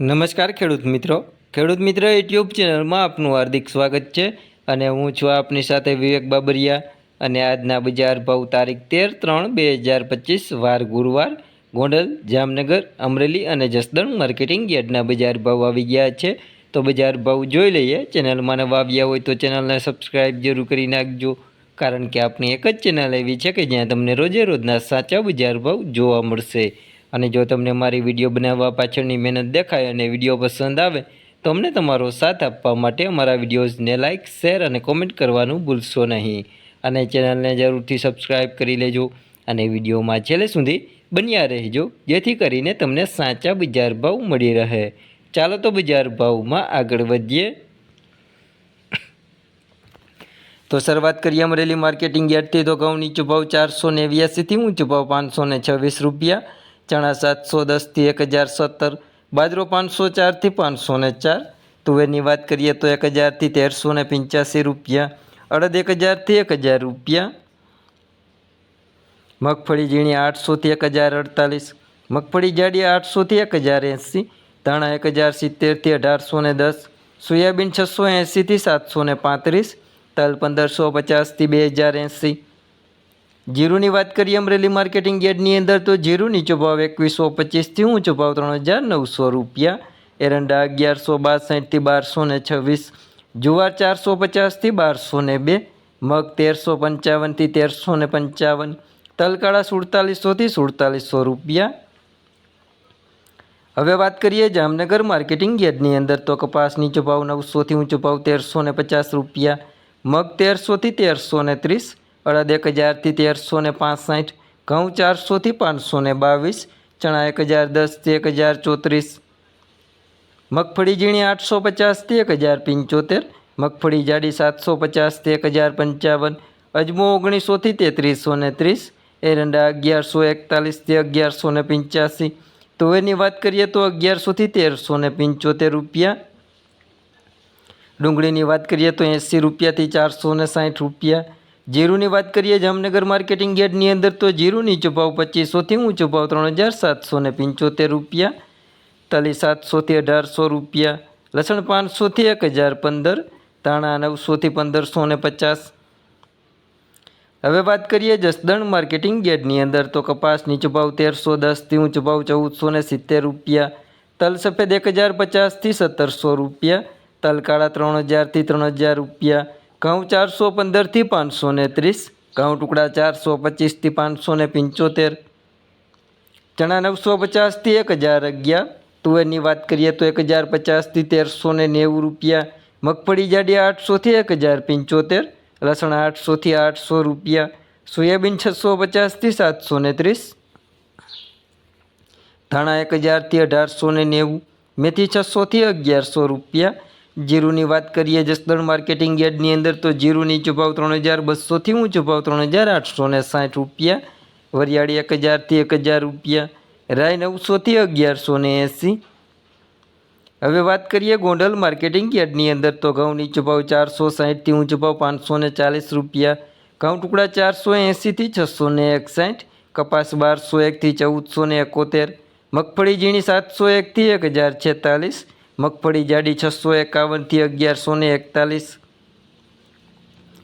નમસ્કાર ખેડૂત મિત્રો. ખેડૂત મિત્ર, યુટ્યુબ ચેનલમાં આપનું હાર્દિક સ્વાગત છે અને હું છું આપની સાથે વિવેક બાબરિયા અને આજના બજાર ભાવ તારીખ તેર ત્રણ બે હજાર પચીસ, વાર ગુરુવાર, ગોંડલ, જામનગર, અમરેલી અને જસદણ માર્કેટિંગ યાર્ડના બજાર ભાવ આવી ગયા છે. તો બજાર ભાવ જોઈ લઈએ. ચેનલમાં નવા આવ્યા હોય તો ચેનલને સબસ્ક્રાઈબ જરૂર કરી નાખજો. કારણ કે આપણી એક જ ચેનલ એવી છે કે જ્યાં તમને રોજે રોજના સાચા બજાર ભાવ જોવા મળશે. અને જો તમને મારી વીડિયો બનાવવા પાછળની મહેનત દેખાય અને વીડિયો પસંદ આવે, તો અમને તમારો સાથ આપવા માટે અમારા વિડીયોઝને લાઇક, શેર અને કોમેન્ટ કરવાનું ભૂલશો નહીં. અને ચેનલને જરૂરથી સબસ્ક્રાઈબ કરી લેજો અને વિડીયોમાં છેલ્લે સુધી બન્યા રહેજો, જેથી કરીને તમને સાચા બજાર ભાવ મળી રહે. ચાલો તો બજાર ભાવમાં આગળ વધીએ. તો શરૂઆત કરીએ અમરેલી માર્કેટિંગ યાર્ડથી. તો ઘઉં નીચો ભાવ ચારસો નેવ્યાસીથી ઊંચો ભાવ પાંચસો છવ્વીસ રૂપિયા. ચણા સાતસો દસથી એક હજાર સત્તર, બાજરો પાંચસો ચારથી પાંચસો ને ચાર, તુવેરની વાત કરીએ તો એક હજારથી તેરસો ને પંચ્યાસી રૂપિયા, અડદ એક હજારથી એક હજાર રૂપિયા, મગફળી ઝીણી આઠસોથી એક હજાર અડતાલીસ, મગફળી જાડી આઠસોથી એક હજાર એંસી, ધાણા એક હજાર સિત્તેરથી અઢારસો ને દસ, સોયાબીન છસો એંસીથી સાતસો ને પાંત્રીસ, તલ પંદરસો પચાસથી બે હજાર એંસી જીરુની વાત કરીએ અમરેલી માર્કેટિંગ યાર્ડની અંદર, તો જીરુ નીચો ભાવ એકવીસો પચીસથી ઊંચો ભાવ ત્રણ હજાર નવસો રૂપિયા. એરંડા અગિયારસો બાસઠથી બારસો ને છવ્વીસ. જુવાર ચારસો પચાસથી બારસો ને બે. મગ તેરસો પંચાવનથી તેરસો ને પંચાવન. તલકાળા સુડતાલીસોથી સુડતાલીસો રૂપિયા. હવે વાત કરીએ જામનગર માર્કેટિંગ યાર્ડની અંદર, તો કપાસ નીચો ભાવ નવસોથી ઊંચો ભાવ તેરસો ને પચાસ રૂપિયા. મગ તેરસોથી તેરસો ને ત્રીસ. અડદ એક હજારથી તેરસો ને પાંસઠ, ઘઉં ચારસોથી પાંચસો ને બાવીસ, ચણા એક હજાર દસથી એક હજાર ચોત્રીસ. મગફળી ઝીણી આઠસો પચાસથી એક હજાર પંચોતેર, મગફળી જાડી સાતસો પચાસથી એક હજાર પંચાવન, અજમો ઓગણીસોથી તેત્રીસો ને ત્રીસ, એરંડા અગિયારસો એકતાલીસથી અગિયારસો ને પંચ્યાસી. તુવેરની વાત કરીએ તો અગિયારસોથી તેરસો ને પંચોતેર રૂપિયા. ડુંગળીની વાત કરીએ તો એંસી રૂપિયાથી ચારસો ને સાઠ રૂપિયા. જીરુની વાત કરીએ જામનગર માર્કેટિંગ યાર્ડની અંદર, તો જીરું નીચો ભાવ પચીસોથી ઊંચો ભાવ ત્રણ હજાર સાતસો ને પંચોતેર રૂપિયા તલી સાતસોથી અઢારસો રૂપિયા, લસણ પાંચસોથી એક હજાર પંદર, ધાણા નવસોથી પંદરસો ને પચાસ. હવે વાત કરીએ જસદણ માર્કેટિંગ યાર્ડની અંદર, તો કપાસ નીચો ભાવ તેરસો દસથી ઊંચો ભાવ ચૌદસો ને સિત્તેર રૂપિયા, તલ સફેદ એક હજાર પચાસથી સત્તરસો રૂપિયા, તલ કાળા ત્રણ હજારથી ત્રણ હજાર રૂપિયા ઘઉં ચારસો પંદરથી પાંચસો ને ત્રીસ ઘઉં ટુકડા ચારસો પચીસથી પાંચસો ને પંચોતેર. ચણા નવસો પચાસથી એક હજાર અગિયાર. તુવેરની વાત કરીએ તો એક હજાર પચાસથી તેરસો ને નેવું રૂપિયા. મગફળી જાડી આઠસોથી એક હજાર પંચોતેર. લસણ આઠસોથી આઠસો રૂપિયા. સોયાબીન છસો પચાસથી સાતસો ને ત્રીસ. ધાણા એક હજારથી અઢારસો ને નેવું. મેથી છસોથી અગિયારસો રૂપિયા. જીરુની વાત કરીએ જસદણ માર્કેટિંગ યાર્ડની અંદર, તો જીરુની નીચો ત્રણ હજાર બસોથી ઊંચો ભાવ ત્રણ હજાર આઠસો ને સાઠ રૂપિયા, વરિયાળી એક હજારથી એક હજાર રૂપિયા, રાય નવસોથી અગિયારસો ને એંસી. હવે વાત કરીએ ગોંડલ માર્કેટિંગ યાર્ડની અંદર, તો ઘઉંની નીચો ચારસો સાઠથી ઊંચો ભાવ પાંચસો ને ચાલીસ રૂપિયા, ઘઉં ટુકડા ચારસો એંસીથી છસો ને એકસાઠ, કપાસ બારસો એકથી ચૌદસો ને એકોતેર, મગફળી ઝીણી સાતસો એકથી એક હજાર છેતાલીસ મગફળી જાડી છસો એકાવનથી અગિયારસો ને એકતાલીસ.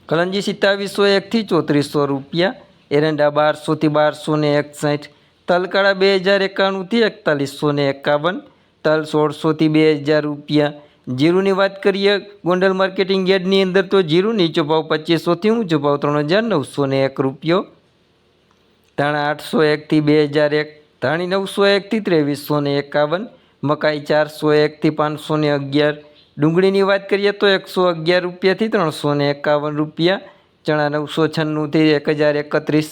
કલંજી સિત્તાવીસો એકથી ચોત્રીસો રૂપિયા. એરંડા બારસોથી બારસો ને એકસાઠ. તલકાળા બે હજાર એકાણુંથી એકતાલીસો ને એકાવન. તલ સોળસોથી બે હજાર રૂપિયા. જીરુની વાત કરીએ, ગોંડલ માર્કેટિંગ યાર્ડની અંદર તો જીરું નીચો ભાવ પચીસોથી ઊંચો ભાવ ત્રણ હજાર નવસો ને એક રૂપિયો. ધાણા આઠસો એકથી બે હજાર એક. ધાણી નવસો એકથી ત્રેવીસો ને એકાવન. મકાઈ ચારસો એકથી પાંચસો ને અગિયાર. ડુંગળીની વાત કરીએ તો એકસો અગિયાર રૂપિયાથી ત્રણસો ને એકાવન રૂપિયા, ચણા નવસો છન્નુંથી એક હજાર એકત્રીસ.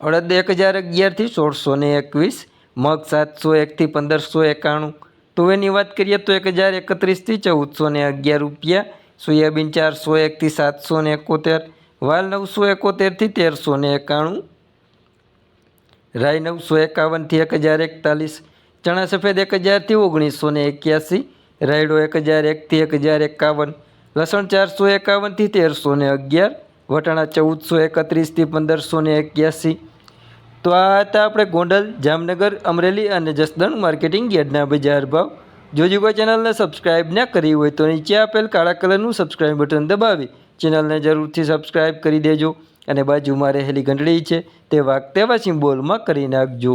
અડદ એક હજાર અગિયારથી સોળસો ને એકવીસ, મગ સાતસો એકથી પંદરસો એકાણું. તુવેરની વાત કરીએ તો એક હજાર એકત્રીસથી ચૌદસો ને અગિયાર રૂપિયા, સોયાબીન ચારસો એકથી સાતસો ને એકોતેર, વાલ નવસો એકોતેરથી તેરસો ને એકાણું રાય નવસો એકાવનથી એક હજાર એકતાલીસ ચણા સફેદ એક હજારથી ઓગણીસો ને એક્યાસી, રાયડો એક હજાર એકથી એક હજાર એકાવન, લસણ ચારસો એકાવનથી તેરસો ને અગિયાર, વટાણા ચૌદસો એકત્રીસથી પંદરસો ને એક્યાસી. તો આ હતા આપણે ગોંડલ, જામનગર, અમરેલી અને જસદણ માર્કેટિંગ યાર્ડના બજાર ભાવ. જો કોઈ ચેનલને સબસ્ક્રાઇબ ના કરી હોય તો નીચે આપેલ કાળા કલરનું સબસ્ક્રાઇબ બટન દબાવી ચેનલને જરૂરથી સબસ્ક્રાઇબ કરી દેજો અને બાજુમાં રહેલી ઘંટડી છે તે વાગતેવા સિમ્બોલમાં કરી નાખજો.